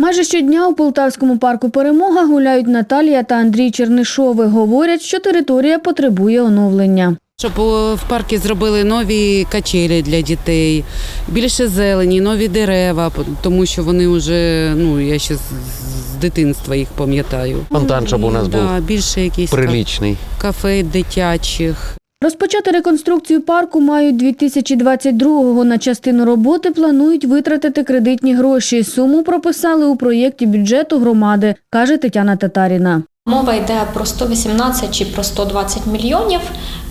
Майже щодня у Полтавському парку Перемога гуляють Наталія та Андрій Чернишови. Говорять, що територія потребує оновлення. Щоб в парку зробили нові качелі для дітей, більше зелені, нові дерева, тому що вони вже, ну я ще з, з дитинства їх пам'ятаю. Фонтан, щоб у нас да, був більше якісь Приличний. кафе дитячих. Розпочати реконструкцію парку мають 2022-го. На частину роботи планують витратити кредитні гроші. Суму прописали у проєкті бюджету громади, каже Тетяна Татаріна. Мова йде про 118 чи про 120 мільйонів,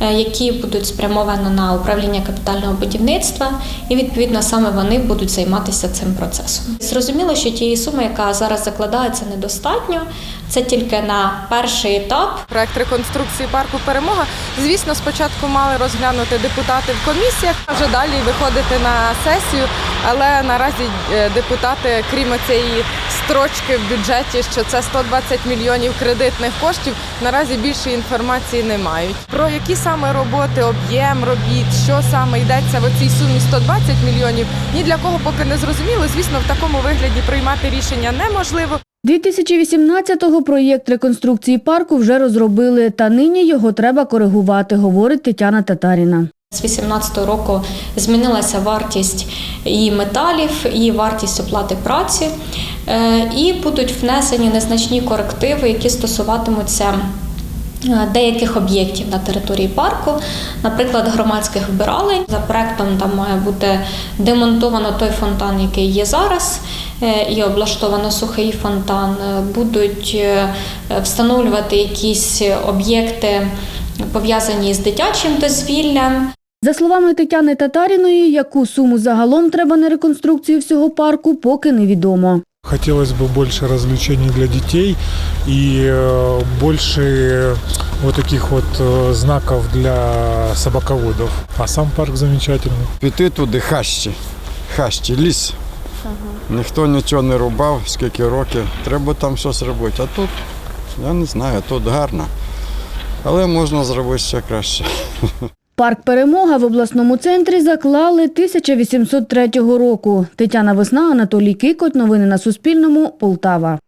е, які будуть спрямовані на управління капітального будівництва, і відповідно саме вони будуть займатися цим процесом. Зрозуміло, що тієї суми, яка зараз закладається, недостатньо. Це тільки на перший етап. Проект реконструкції парку Перемога. Звісно, спочатку мали розглянути депутати в комісіях, а вже далі виходити на сесію. Але наразі е, депутати, крім цієї строчки в бюджеті, що це 120 мільйонів кредитних коштів, наразі більше інформації не мають. Про які саме роботи, об'єм робіт, що саме йдеться в цій сумі 120 мільйонів, ні для кого поки не зрозуміло. Звісно, в такому вигляді приймати рішення неможливо. 2018-го проєкт реконструкції парку вже розробили, та нині його треба коригувати, говорить Тетяна Татаріна. З 2018 року змінилася вартість і металів, і вартість оплати праці, Е, і будуть внесені незначні корективи, які стосуватимуться е, деяких об'єктів на території парку, наприклад, громадських вбиралень. За проектом там має бути демонтовано той фонтан, який є зараз, е, і облаштовано сухий фонтан. Будуть встановлювати якісь об'єкти пов'язані з дитячим дозвіллям. За словами Тетяни Татаріної, яку суму загалом треба на реконструкцію всього парку, поки невідомо. Хотелось бы больше развлечений для детей и э, больше э, вот таких вот э, знаков для собаководов. А сам парк замечательный. Піти туди хащі, хащі, ліс. Ніхто нічого не рубав, скільки років. Треба там щось робити. А тут, я не знаю, тут гарно. Але можна зробити ще краще. Парк Перемога в обласному центрі заклали 1803 року. Тетяна Весна, Анатолій Кикоть. Новини на Суспільному. Полтава.